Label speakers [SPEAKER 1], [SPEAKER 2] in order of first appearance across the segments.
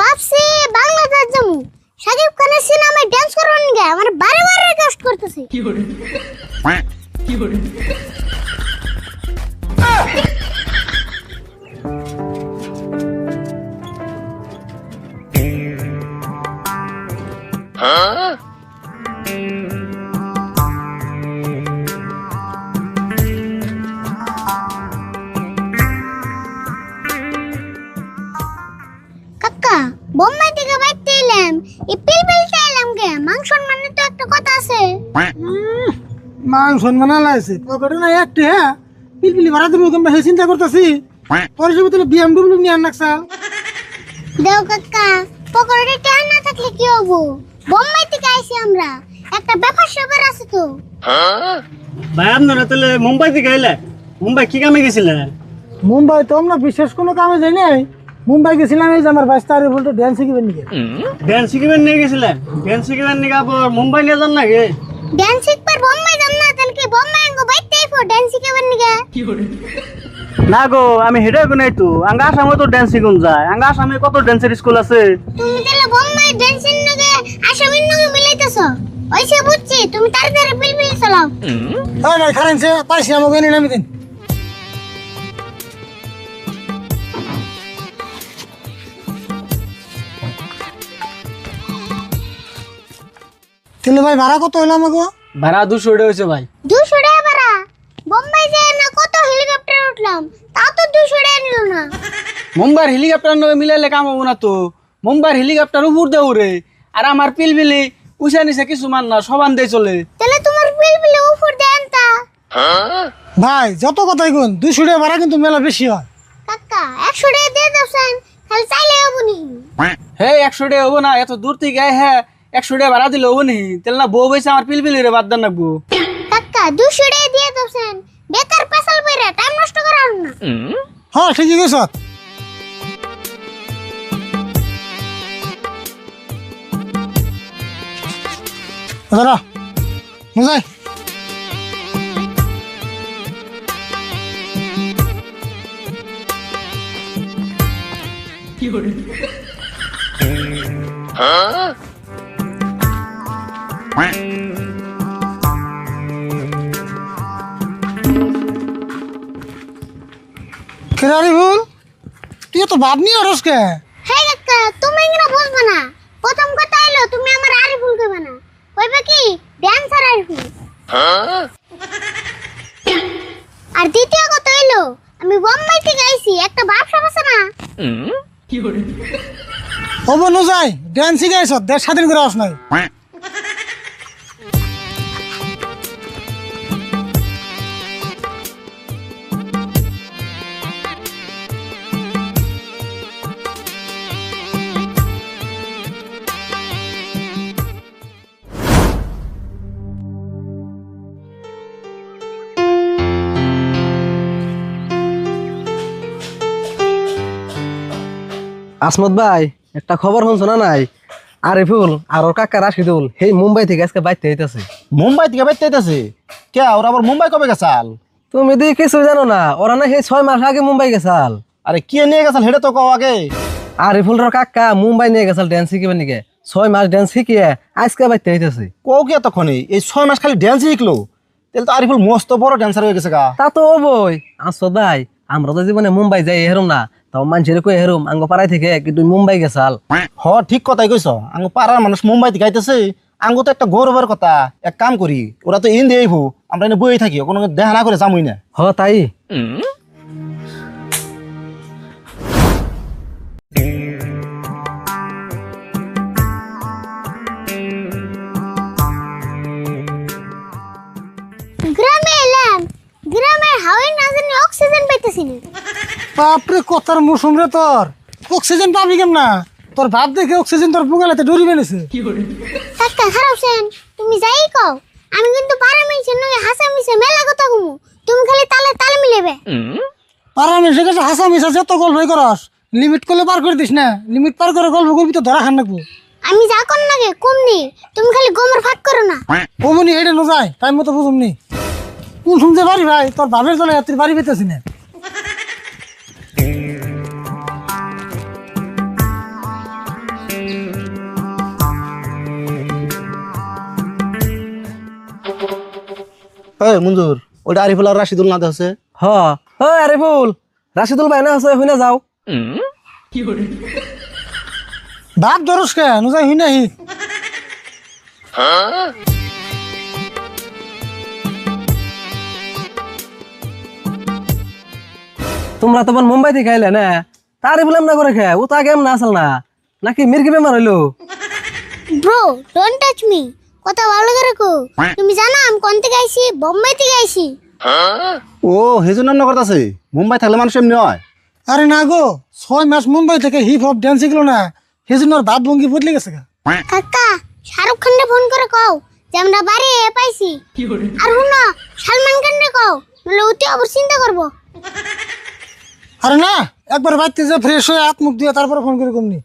[SPEAKER 1] ভাবছি বাংলাদেশ যাব সাকিব খানের সিনেমায় ডান্স করবেন গে আমার বারে বারে রিকোয়েস্ট করতেছে। কাকা বোম্বাই থেকে বাইতে এলাম। এই পিল পিলতে এলাম গে। মাংস মানে তো একটা কথা আছে।
[SPEAKER 2] মাংস মানা লাগছে পকেটে না একটি হ্যাঁ? পিলপিলি ভাড়া দেবো তোমরা সেই চিন্তা করতেছি। পরে যাব তাহলে বিএমডব্লিউ নিয়ে আন নাকসাল
[SPEAKER 1] দেও কাকা পকোড়ে টান না থাকলে কি হব? বোম্বাই থেকে আইছি আমরা। একটা ব্যাপার স্যাপার আছে তো।
[SPEAKER 3] ভাই আপনারা তাহলে মুম্বাই থেকে এলে মুম্বাই কি কামে গেছিলেন?
[SPEAKER 2] মুম্বাই তো আমরা বিশেষ কোনো কামে যাই নাই। মুম্বাই গেছিলাম এই যে আমার বাইশ তারিখ বলতে ড্যান্স শিখিবেন নাকি?
[SPEAKER 3] ড্যান্স শিখিবেন নিয়ে গেছিলেন? ড্যান্স শিখিবেন নিয়ে আবার মুম্বাই নিয়ে যান নাকি?
[SPEAKER 1] ডান্স শিখবার বোম্বাই যাম না তাহলে কি বোম্বাই আঙ্গো বাইতে আইফো ডান্স শিখাবার নিগে
[SPEAKER 3] না গো আমি হেডে গো নাই তো। আঙ্গা আসামে তো ড্যান্স শিখুন যায়। আঙ্গা আসামে কত ড্যান্সের স্কুল আছে?
[SPEAKER 1] তুমি তাহলে বোম্বাই ডান্সের নগে আসামের নগে মিলাইতেছো? ওইসে বুঝছি তুমি তাড়াতাড়ি পিল পিল চালাও।
[SPEAKER 2] হ্যাঁ ভাই খারেন সে পাইছি আমাকে নামি দিন। তাহলে ভাই ভাড়া কত হইল আমাকে
[SPEAKER 3] ভাড়া দুশো হয়েছে ভাই।
[SPEAKER 1] দুশো টাকা ভাড়া? বোম্বাই যায় না কত হেলিকপ্টার উঠলাম? তা তো দুশো টাকা নিল না।
[SPEAKER 3] মুম্বাইয়ের হেলিকপ্টার নগে মিলাইলে কাম হব না তো? মুম্বাইয়ের হেলিকপ্টার উপর দিয়ে উড়ে। আর আমার পিলবিলি উষা নিছে কিছুমান না সবান দিয়ে চলে।
[SPEAKER 1] তাহলে তোমার পিল পিল উপর দেন তা
[SPEAKER 2] ভাই যত কথাই কোন দুইশো টাকা ভাড়া কিন্তু মেলা বেশি হয়।
[SPEAKER 1] কাকা একশো টাকা দিয়ে দাওছেন খালি চাইলে হব নি।
[SPEAKER 3] হে একশো টাকা হব না এত দূর থেকে হ্যাঁ একশো টাকা ভাড়া দিলে হব নি তাহলে না বউ বইছে আমার পিলবিলি রে বাদ দেন রাখব
[SPEAKER 1] কাকা দুশো টাকা দিয়ে দাওছেন বেকার পেশাল বইরা টাইম নষ্ট করার না
[SPEAKER 2] হ্যাঁ ঠিকই গেছ দাদা মজাই কেরারি ভুল তুই তো ভাব নিয়ে আরস কে?
[SPEAKER 1] কাকা তুমি এগুলো বুঝবে না। প্রথম কথা এলো তুমি আমার আরিফুল কইবে না। কইবে কি? ড্যান্সার আরিফুল। আর দ্বিতীয় কথা এলো আমি বোম্বাই থেকে আইছি একটা ব্যবসা আছে না?
[SPEAKER 2] হব নজাই ড্যান্স শিখাইছ দেড় স্বাধীন করে আস নাই।
[SPEAKER 4] আসমত ভাই একটা খবর শুনছো না নাই? আরিফুল আর ওর কাকা রাশিদুল সেই মুম্বাই থেকে আজকে বাইতে হইতাছে।
[SPEAKER 5] মুম্বাই থেকে বাইতে আইতাছে কে ওরা আবার মুম্বাই কবে গেছাল?
[SPEAKER 4] তুমি দি কিছু জানো না ওরা না সেই ছয় মাস আগে মুম্বাই গেছাল।
[SPEAKER 5] আরে কি নিয়ে গেছাল হেডে তো কও আগে।
[SPEAKER 4] আরিফুলের কাকা মুম্বাই নিয়ে গেছাল ড্যান্স শিখিবে নিকে? ছয় মাস ড্যান্স শিখিয়ে আজকে বাইতে হইতাছে।
[SPEAKER 5] কও কি এতক্ষণে? এই ছয় মাস খালি ড্যান্স শিখলো? তাহলে তো আরিফুল মস্ত বড় ড্যান্সার হয়ে গেছে গা।
[SPEAKER 4] তা তো ওবই আসো দাই আমরা তো জীবনে মুম্বাই যাই হেরুম না। তাও মানুষের কই হেরুম আঙ্গ পাড়াই থেকে কি তুই মুম্বাই গেছাল
[SPEAKER 5] হ। ঠিক কথাই কইছ। আঙ্গ পাড়ার মানুষ মুম্বাই থেকে আইতেছে আঙ্গ তো একটা গৌরবের কথা। এক কাম করি ওরা তো ইন দিয়ে আমরা এনে বই থাকি কোনো দেখা না করে যামই না।
[SPEAKER 4] হ তাই।
[SPEAKER 1] হাওয়ায় না জানি অক্সিজেন পাইতেছি না।
[SPEAKER 2] বাপরে কথার মৌসুম রে তোর। অক্সিজেন পাবি কেম না তোর ভাব দেখে অক্সিজেন তোর বুগালাতে ডরি বেনেছে
[SPEAKER 1] কাকা খারাপ সেন তুমি যাই কও আমি কিন্তু পারা মিলছে নগে হাসা মিলছে মেলা কথা কমু তুমি খালি তালে তাল মিলেবে।
[SPEAKER 2] পারা মেসে কাছে হাসা মিশা যত গল্পই করস লিমিট করলে পার করে দিস না লিমিট পার করে গল্প করবি তো ধরা খান রাখব
[SPEAKER 1] আমি যা কর নাগে কমনি তুমি খালি গোমর ফাঁক করো না।
[SPEAKER 2] অমনি হেঁটে ন যায় টাইম মতো বুঝুমনি। কোন শুনতে পারি ভাই? তোর ভাবের জন্য তুই বাড়ি পেতেছি না।
[SPEAKER 5] এই মঞ্জুর ওইটা আরিফুল আর রাশিদুল না দেখছে
[SPEAKER 4] হ। রাশিদুল ভাই না আছে হইনা যাও।
[SPEAKER 2] বাপ ধরস কে নুজাই হুই নাহি
[SPEAKER 4] তোমরা তখন মুম্বাই থেকে আইলে না? তারে বললাম না করে খেয়ে ও তো আগে এমন আসল না। নাকি মির্গি বেমার হইল?
[SPEAKER 1] ব্রো ডোন্ট টাচ মি কথা ভালো করে কো। তুমি জানো আমি কোন থেকে আইছি? বোম্বাই থেকে আইছি।
[SPEAKER 5] ও হেজুন রান্না করতেছে? মুম্বাই থাকলে মানুষ এমনি হয়।
[SPEAKER 2] আরে না গো ছয় মাস মুম্বাই থেকে হিপ হপ ড্যান্স শিখলো না। সেজন্য ওর বাপ ভঙ্গি বদলে গেছে গা।
[SPEAKER 1] কাকা শাহরুখ খানকে ফোন করে কও যে আমরা বাড়ি এ পাইছি। আর শুনো সালমান খানকে কও নলে অতি অবর চিন্তা করব।
[SPEAKER 2] আরে না একবার বাড়িতে যে ফ্রেশ হয়ে হাত মুখ দিয়ে তারপরে ফোন করে কমনি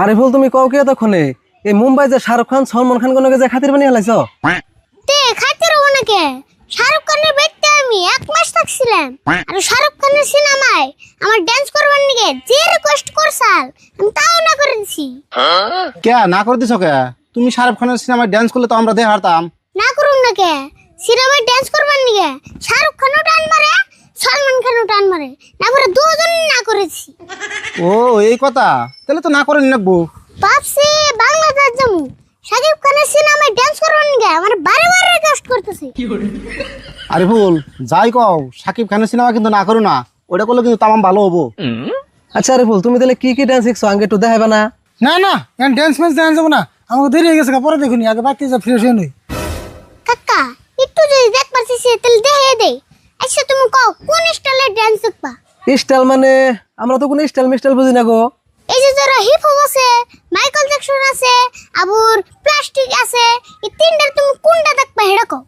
[SPEAKER 4] আরে ফুল তুমি কও কে তখনে এই মুম্বাই যে শাহরুখ খান সলমান খান কোন যে খাতির বানিয়ে হালাইছ
[SPEAKER 1] তে খাইতে রবো নাকি শাহরুখ খানের বাড়িতে আমি এক মাস থাকছিলাম। আর শাহরুখ খানের সিনেমায় আমার ড্যান্স করবার নিকে যে রিকোয়েস্ট করছাল আমি তাও না করে দিছি।
[SPEAKER 5] কে না করে দিছ কে? তুমি শাহরুখ খানের সিনেমায় ডান্স করলে তো আমরা দেখে হারতাম
[SPEAKER 1] না করুম না কে? সিনেমায় ড্যান্স করবার নিকে শাহরুখ খানও টান মারে টান না করে দুজন না করেছি।
[SPEAKER 5] ও এই কথা? তাহলে তো না করে নাকবো
[SPEAKER 1] ভাবছি বাংলাদেশ যাব। শাকিব খানের সিনেমায় ড্যান্স করবার নিকে আমার বারে বারে রিকোয়েস্ট করতেছে।
[SPEAKER 5] আরিফুল যাই কও সাকিব খানের সিনেমা কিন্তু না করো না। ওটা করলে কিন্তু তামাম ভালো হব।
[SPEAKER 4] আচ্ছা আরে ভুল তুমি তাহলে কি কি ডান্স শিখছো? আগে একটু দেখাবে না।
[SPEAKER 2] না না এখন ড্যান্স ফ্যান্স দেখা যাব না। আমাকে দেরি হয়ে গেছে গা, পরে দেখুনি। আগে বাড়িতে যে ফ্রেশ হয়ে নই
[SPEAKER 1] কাকা একটু যদি দেখ পারছিস তাহলে দেখে দে। আচ্ছা তুমি কও কোন স্টাইলের ড্যান্স শিখবা
[SPEAKER 4] স্টাইল মানে আমরা তো কোনো স্টাইল মিস্টাইল বুঝি না গো।
[SPEAKER 1] এই যে যারা হিপ হপ আছে মাইকেল জ্যাকসন আছে আবুর প্লাস্টিক আছে এই তিনটার তুমি কোনটা দেখবা হেডা কও।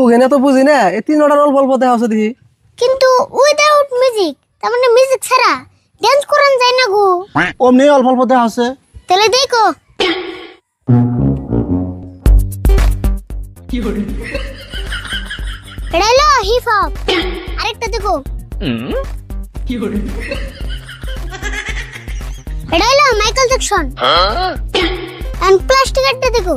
[SPEAKER 4] ওখানে তো বুঝি না এই তিন অর্ডার অল্প অল্প দেখা হচ্ছে দেখি
[SPEAKER 1] কিন্তু উইদাউট মিউজিক তার মানে মিউজিক ছাড়া ড্যান্স করান যায় না গো।
[SPEAKER 5] অমনি অল্প অল্প দেখা হচ্ছে
[SPEAKER 1] তাহলে দেখো। এটা হপ আরেকটা দেখো। এটা হলো মাইকেল জ্যাকসন এন্ড প্লাস্টিক একটা দেখো।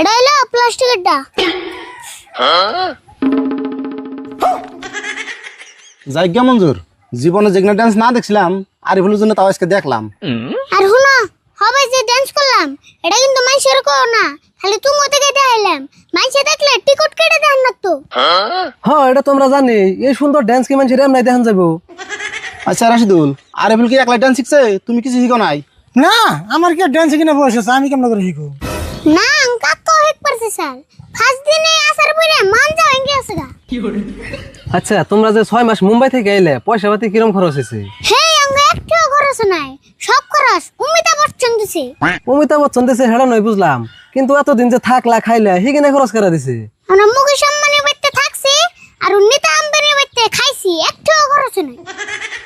[SPEAKER 1] এটা হলো প্লাস্টিক একটা।
[SPEAKER 5] যাই মঞ্জুর। জীবনে যেগুলো ডান্স না দেখছিলাম আরিফুলের জন্য তাও আজকে দেখলাম।
[SPEAKER 1] আর শুনো হবে যে ডান্স করলাম এটা কিন্তু মানুষের করো না খালি তুমি থেকে দেখাইলাম। মানুষে দেখলে টিকট কেটে দেন না তো।
[SPEAKER 4] হ্যাঁ এটা তোমরা জানি এই সুন্দর ডান্স কি মানুষের এমনি দেখান যাব।
[SPEAKER 5] আচ্ছা রাশিদুল আরিফুল কি একলা ডান্স শিখছে? তুমি কিছু শিখো নাই?
[SPEAKER 2] না আমার কি ড্যান্স কিনা বয়স আছে আমি কেমন করে শিখো
[SPEAKER 1] না কাকা হেক পারছে স্যার। ফার্স্ট দিনে আসার পরে মান যা ভেঙে আছে গা।
[SPEAKER 4] আচ্ছা তোমরা যে ছয় মাস মুম্বাই থেকে এলে পয়সা পাতি কিরম খরচ হয়েছে?
[SPEAKER 1] হে অঙ্গ একটুও খরচ নাই। সব খরচ অমিতাভ বচ্চন দিছে।
[SPEAKER 4] অমিতাভ বচ্চন দেশে হেড়া নয় বুঝলাম। কিন্তু এতদিন যে থাকলা খাইলা হিগিনে খরচ করে দিছে?
[SPEAKER 1] আমরা মুকেশ আম্বানির বাড়িতে থাকছি আর নিতা আম্বানির বাড়িতে খাইছি একটুও খরচ নাই।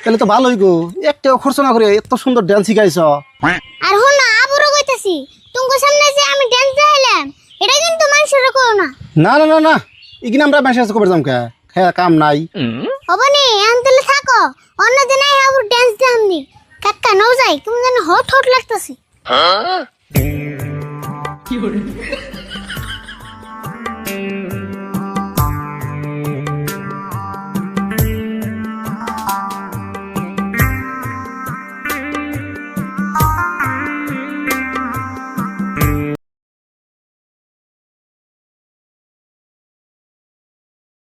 [SPEAKER 5] তাহলে তো ভালোই গো। একটাও খরচ না করে এত সুন্দর ডান্স শিখাইছ।
[SPEAKER 1] আর হো না আবারও কইতাছি তোমার সামনে যে আমি ডান্স দেখাইলাম এটা কিন্তু মানুষের করো না।
[SPEAKER 5] না না না না। ইগিন আমরা মেসেজ করে দাম কে হ্যাঁ কাম নাই।
[SPEAKER 1] হবনি আনতেলে থাকো। অন্য দিন আই হাবু ডান্স দেখামনি কাকা নও যাই। তুমি জানো হট হট লাগতাছে।